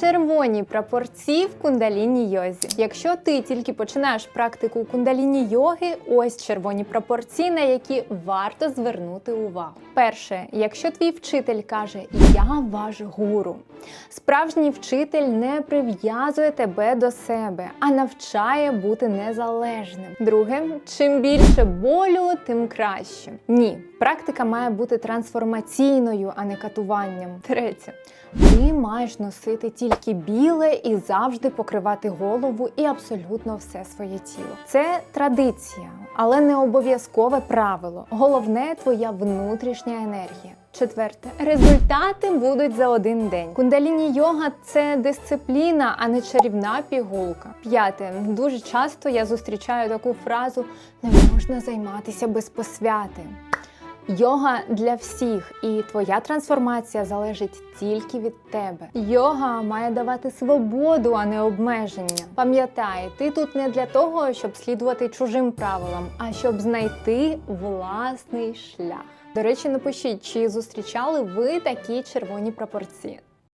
Червоні прапорці в кундаліні йозі. Якщо ти тільки починаєш практику кундаліні йоги, ось червоні прапорці, на які варто звернути увагу. Перше, якщо твій вчитель каже Я ваш гуру. Справжній вчитель не прив'язує тебе до себе, а навчає бути незалежним. Друге, чим більше болю, тим краще. Ні, практика має бути трансформаційною, а не катуванням. Третє, ти маєш носити тільки біле і завжди покривати голову і абсолютно все своє тіло. Це традиція, але не обов'язкове правило. Головне твоя внутрішня енергія. Четверте, результати будуть за один день. Кундаліні йога це дисципліна, а не чарівна пігулка. П'яте, дуже часто я зустрічаю таку фразу: не можна займатися без посвяти. Йога для всіх, і твоя трансформація залежить тільки від тебе. Йога має давати свободу, а не обмеження. Пам'ятай, ти тут не для того, щоб слідувати чужим правилам, а щоб знайти власний шлях. До речі, напишіть, чи зустрічали ви такі червоні прапорці.